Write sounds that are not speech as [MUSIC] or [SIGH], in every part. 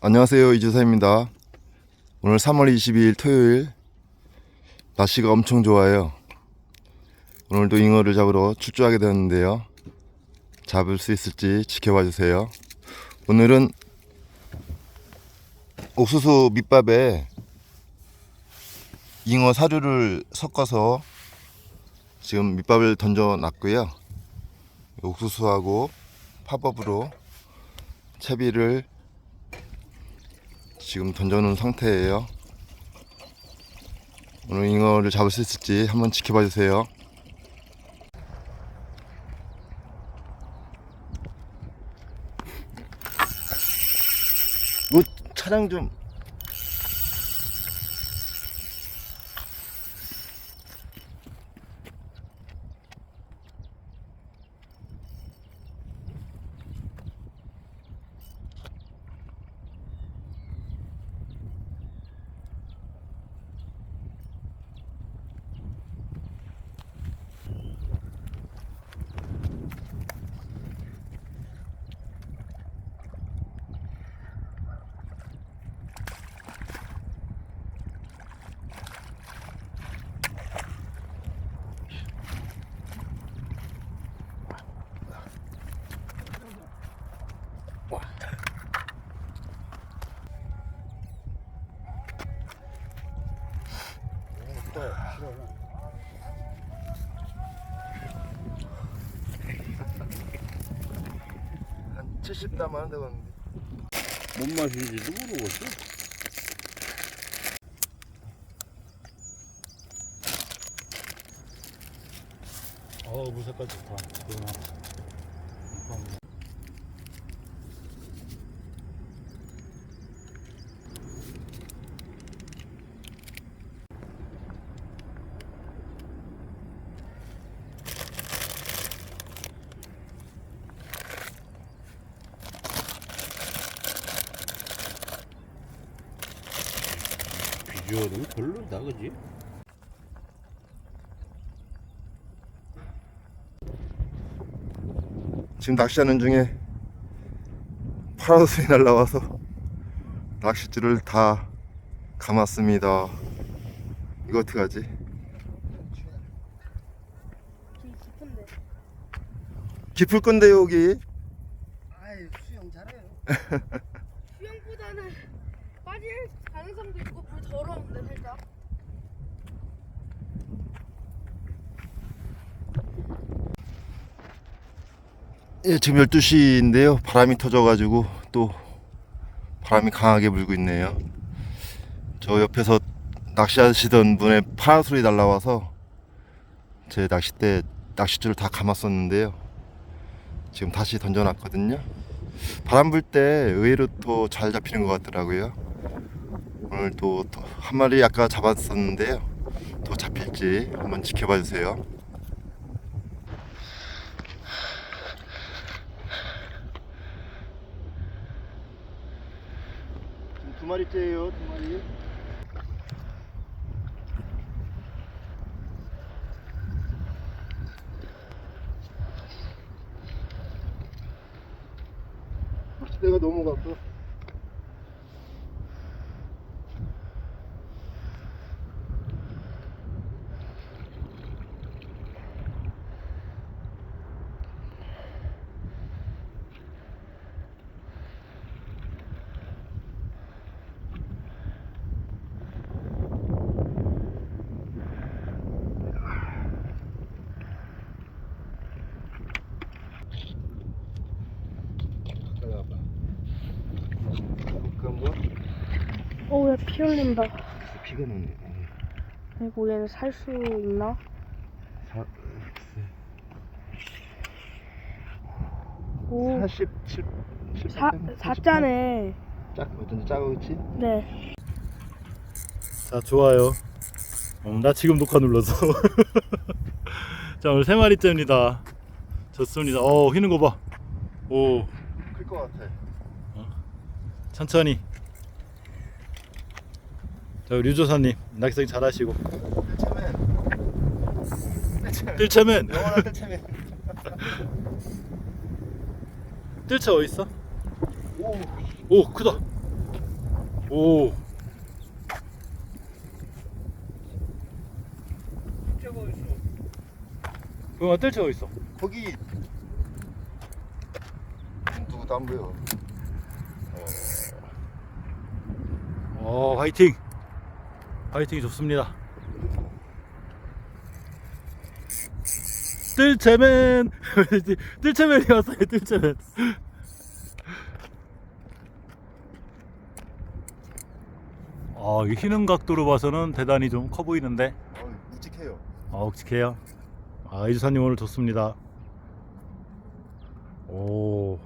안녕하세요 이주사입니다. 오늘 3월 22일 토요일 날씨가 엄청 좋아요. 오늘도 잉어를 잡으러 출조하게 되었는데요. 잡을 수 있을지 지켜봐 주세요. 오늘은 옥수수 밑밥에 잉어 사료를 섞어서 지금 밑밥을 던져 놨고요. 옥수수하고 팝업으로 채비를 지금 던져놓은 상태예요. 오늘 잉어를 잡을 수 있을지 한번 지켜봐 주세요. 뭐 차량 좀 한 70담 하는 데가 있는데 뭔 맛인지도 모르겠어. 어, 물 색깔 좋다. 그러나. 비주얼은 별로다, 그지? 지금 낚시하는 중에 파라솔이 날라와서 낚싯줄을 다 감았습니다. 이거 어떡하지? 깊은데. 깊을 건데 여기 아이 수영 잘해요. [LAUGHS] 수영보다는 빠질 가능성도 있고 물 더러운데 살짝. 예, 지금 12시인데요. 바람이 터져가지고 또 바람이 강하게 불고 있네요. 저 옆에서 낚시하시던 분의 파라솔이 날라와서 제 낚싯대 낚싯줄을 다 감았었는데요. 지금 다시 던져놨거든요. 바람 불 때 의외로 또 잘 잡히는 것 같더라고요. 오늘 또 한 마리 아까 잡았었는데요. 또 잡힐지 한번 지켜봐 주세요. 두 마리째예요, 두 마리. 내가 넘어갔어. 어, 왜피 흘린다. 비가 나네. 아이고, 얘는 살 수 있나? 사, 오, 47, 7, 사, 사자네. 짝, 어쩐지 작아, 그치? 네. 자, 좋아요. 어, 나 지금 녹화 눌러서. [LAUGHS] 자, 오늘 세 마리째입니다. 좋습니다. 어, 휘는 거 봐. 오, 클 것 같아. 천천히. 자, 우리 류조사님, 낚시 잘하시고. 뜰채맨. 뜰채맨! 영원한 뜰채맨. 뜰채 [LAUGHS] 어딨어? 오, 오, 크다. 오. 그거 뜰채가 있어. 거기 누구도 안 보여. 어, 화이팅! 화이팅이 좋습니다. 뜰채맨! [LAUGHS] 뜰채맨이 왔어요, 뜰채맨. 아, 이 휘는 각도로 봐서는 대단히 좀 커 보이는데. 어, 묵직해요. 아, 묵직해요. 아, 이주사님 오늘 좋습니다. 오.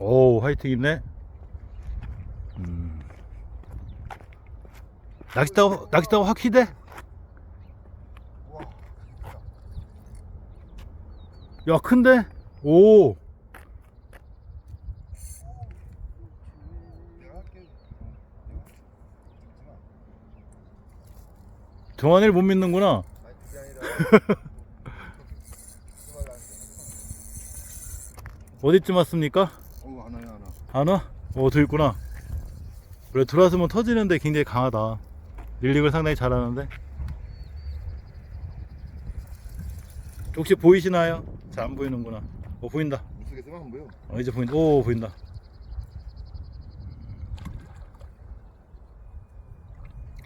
오, 화이팅 있네. 음. 낚싯대, 낚싯대 확 희대? 우와. 야, 큰데? 오. 정한이를 못 믿는구나. [LAUGHS] 어디쯤 왔습니까? 어. 안 와? 어, 저 있구나. 그래, 들어왔으면 터지는데 굉장히 강하다. 릴링을 상당히 잘하는데. 혹시 보이시나요? 잘 안 보이는구나. 어, 보인다. 물속에서만 안 보여. 어, 이제 보인다. 오, 보인다.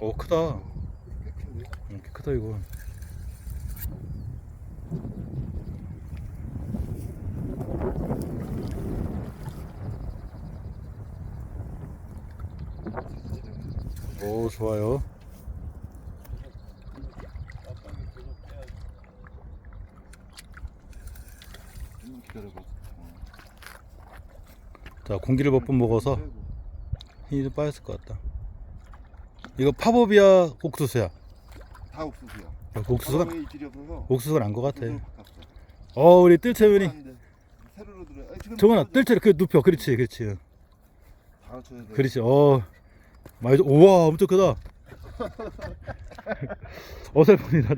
오, 크다. 꽤 큰데. 응, 꽤 크다, 이거. 오, 좋아요. 자, 공기를 몇 번 먹어서 힘이 좀 빠졌을 것 같다. 이거 파법이야, 옥수수야? 다 옥수수야. 야, 그 옥수수가, 옥수수가 난 것 같아. 어, 우리 뜰채윤이. 세로로 들어. 정원아. 뜰채를 그 눕혀. 그렇지, 그렇지. 그렇지. 어, 많이 좀, 우와, 엄청 크다. [LAUGHS] 어설프니다.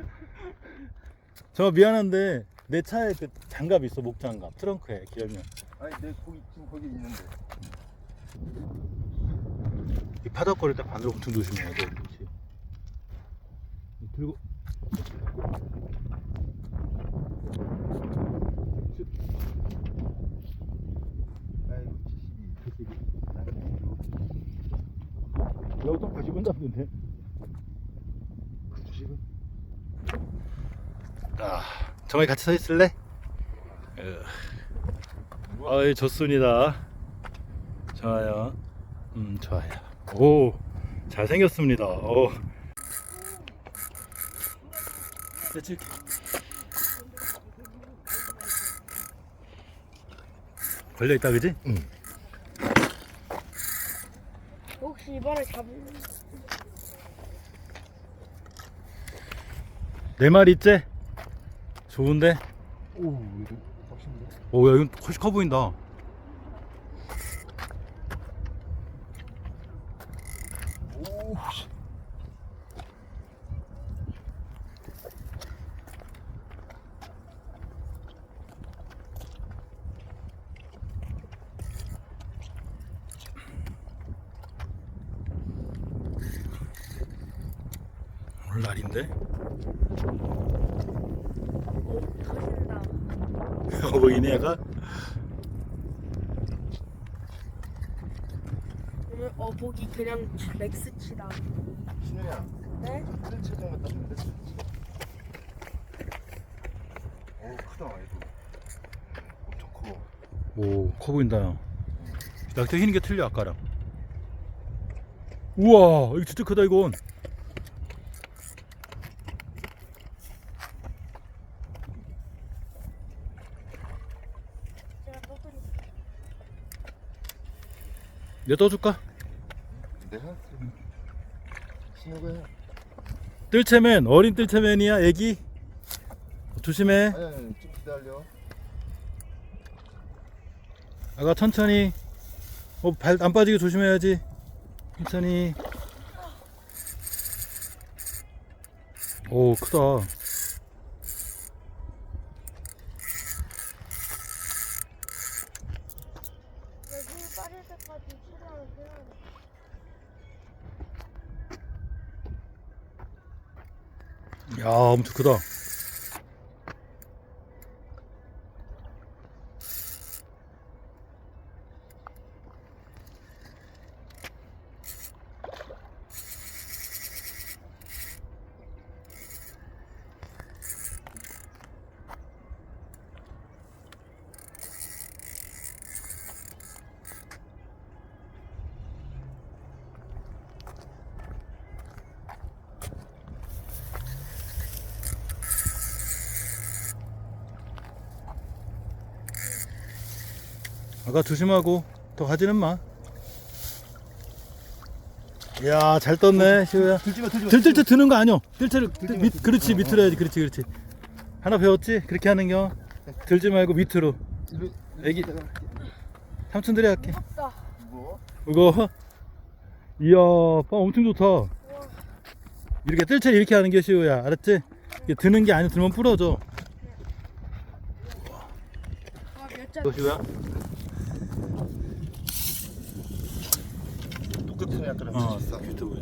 정말 미안한데 내 차에 그 장갑 있어, 목 장갑, 트렁크에 기억면. 아니 내 거기 지금 거기 있는데. 이 파닥거릴 때 바늘 엄청 조심해야 돼. 그렇지. 들고 72. 여기 또 80원 잡는데. 지금 아, 정말 같이 서 있을래? 아, 예, 좋습니다. 좋아요. 음, 좋아요. 오, 잘생겼습니다. 오. 그렇지. 걸려 있다, 그지? 응. 혹시 이번에 잡을 네 마리 있지? 좋은데? 오 이거 확신데. 오, 야, 이건 훨씬 커 보인다. 날인데? 터진다. 어버이네, 얘가? 오늘 어복이 그냥 맥스치다. 신우야. 네? 뜰 체장 갖다 주는데. 오 크다 이거. 엄청 커. 오, 커 보인다. 야. 낙태 휘는 게 틀려, 아까랑. 우와, 이거 진짜 크다, 이건. 내가 떠줄까? 내가? 신호가 해. 뜰채맨 어린 뜰채맨이야 애기 조심해 아, 아니, 아니, 좀 기다려. 아가 천천히 어, 발 안 빠지게 조심해야지 천천히 오 크다 야 엄청 크다 아까 조심하고 더 가지는 마. 야, 잘 떴네, 시우야. 들지마 들지마 들들 때 드는 거 아니야. 들들 밑 그렇지 밑으로 해야지. 그렇지, 그렇지. 하나 배웠지? 그렇게 하는 겨. 들지 말고 밑으로. 애기 삼촌들이 할게. 뭐? 이거 이야, 빵 엄청 좋다. 이렇게 뜰채 이렇게 하는 게 시우야. 알았지? 이게 드는 게 아니야. 들면 부러져. 아, 몇 잔? 이거 시우야. 똑같은 약간 어, 유튜브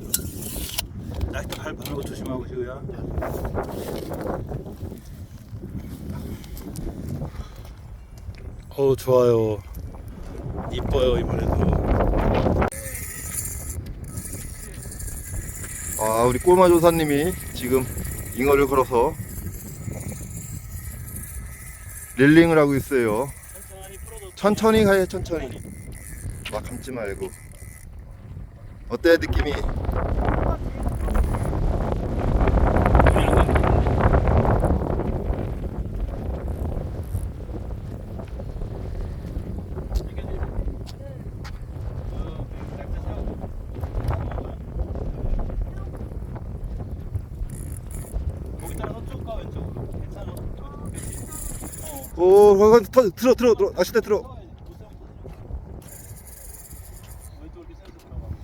라이트 발 바는 거 조심하고 시우야. 어우 좋아요. 이뻐요 이번에도. 아 우리 꼬마 조사님이 지금 잉어를 걸어서 릴링을 하고 있어요 천천히 가요 천천히 막 감지 말고 어때 느낌이. 어. 오 들어 들어 들어 낚싯대 들어 왼쪽 이렇게 세워서 들어가.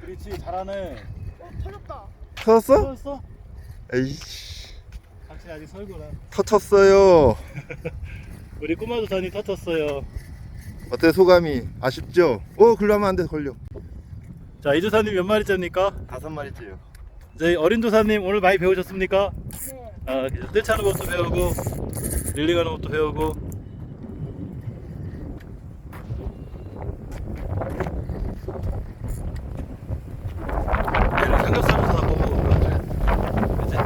그렇지 잘하네. 어, 터졌다. 터졌어? 터졌어? 에이씨 당신 아직 설구나. 터쳤어요 [LAUGHS] 우리 꼬마 조사님 터쳤어요. 어때 소감이 아쉽죠? 오 글로 하면 안 돼 걸려 자, 이 조사님 몇 마리째입니까? 다섯 마리째요 저희 어린 조사님 오늘 많이 배우셨습니까? 네. 아, 뜰 차는 것도 배우고 릴링하는 것도 배우고 얘는 삼겹살도 다 먹어 그치?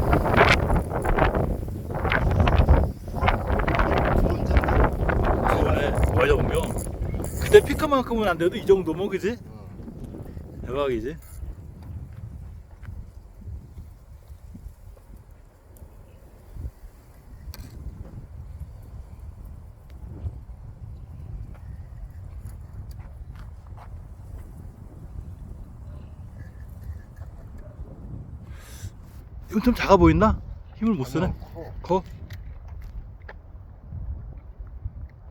저번에 맞아 보면 피크만큼은 안 돼도 이 정도면 그지? 대박이지? 이건 좀 작아 보인다? 힘을 못 쓰네. 커?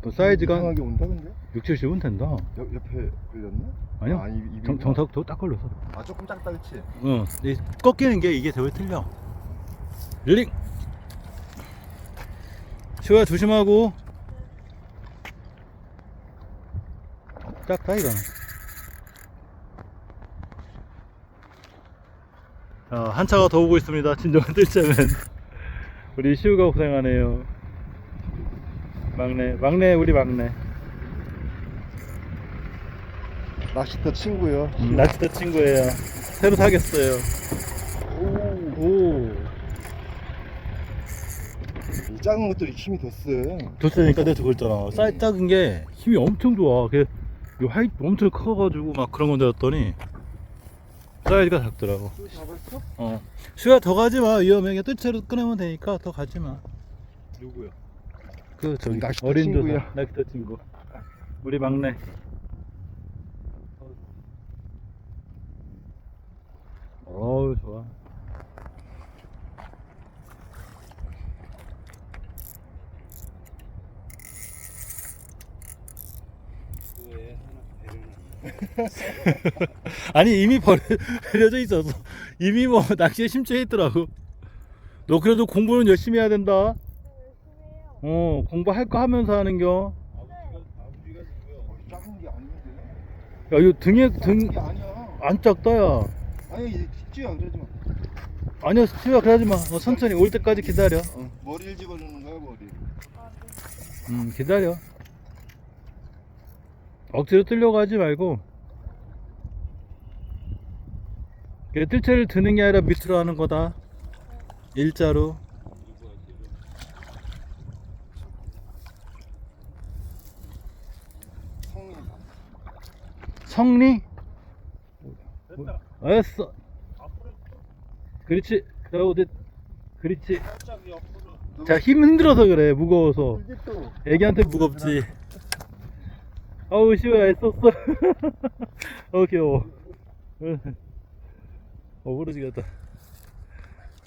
그 사이즈가 이상하게 온다 근데? 6, 70은 된다. 옆, 옆에 걸렸나? 아니요. 아, 입, 입이 정, 정석도 딱 걸려서. 아 조금 작다 그치? 어, 이 꺾이는 게 이게 되게 틀려. 릴링. 시호야 조심하고. 작다 이거. 자, 한 차가 더 오고 있습니다. 진정한 뜰자면 [LAUGHS] 우리 시우가 고생하네요. 막내, 막내 우리 막내. 낚시터 친구요 음, 낚시터 친구예요. 새로 사겠어요. 오. 이 작은 것들이 힘이 더 세. 줬으니까 내가 그랬잖아. 사이즈 작은 게 힘이 엄청 좋아. 그, 요 하이 엄청 커가지고 막 그런 건 줄 알았더니 사이즈가 작더라고. 또 잡았어? 어. 슈야 더 가지 마. 위험해. 그냥 뜰채로 꺼내면 되니까 더 가지 마. 누구요? 그 저기 낚시터 어린 조사 친구야. 낚시터 친구. 우리 막내. 어우 좋아. [LAUGHS] 아니 이미 버려, 버려져 있어서 이미 뭐 낚시에 심취해 있더라고 너 그래도 공부는 열심히 해야 된다 어 공부할 거 하면서 하는겨 작은 게 아닌데. 야 이거 등에 등게 아니야. 안 작다 야 아니 집지야 그러지 마. 아니야 스티브야 그러지 마 어, 천천히 올 때까지 기다려 어. 머리를 집어넣는 거야 머리. 음 기다려 억지로 뜨려고 하지 말고 그 뜰채를 드는 게 아니라 밑으로 하는 거다 일자로 성이. 성리? 알았어. 그렇지. 자 어디 그렇지. 자힘 흔들어서 그래 무거워서. 이게 또. 애기한테 무겁지. 아우 시우야 애썼어. [LAUGHS] 어 귀여워. 어 부러지겠다.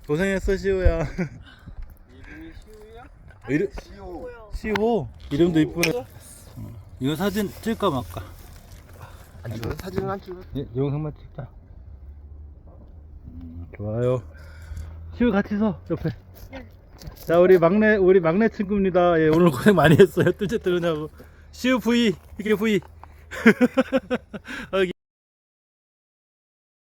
고생했어 시우야. 이름이 [LAUGHS] 시우야? 이름 시오. 시우. 이름도 이쁘네. 어, 이거 사진 찍을까 말까 안 찍어? 사진은 안 찍어. 예, 영상만 찍자. 음, 좋아요. 시우 같이 서 옆에. 자 우리 막내 우리 막내 친구입니다. 예 오늘 고생 많이 했어요. [LAUGHS] 뜰채 뜨느냐고. 시우 V 이게 V 어, [LAUGHS]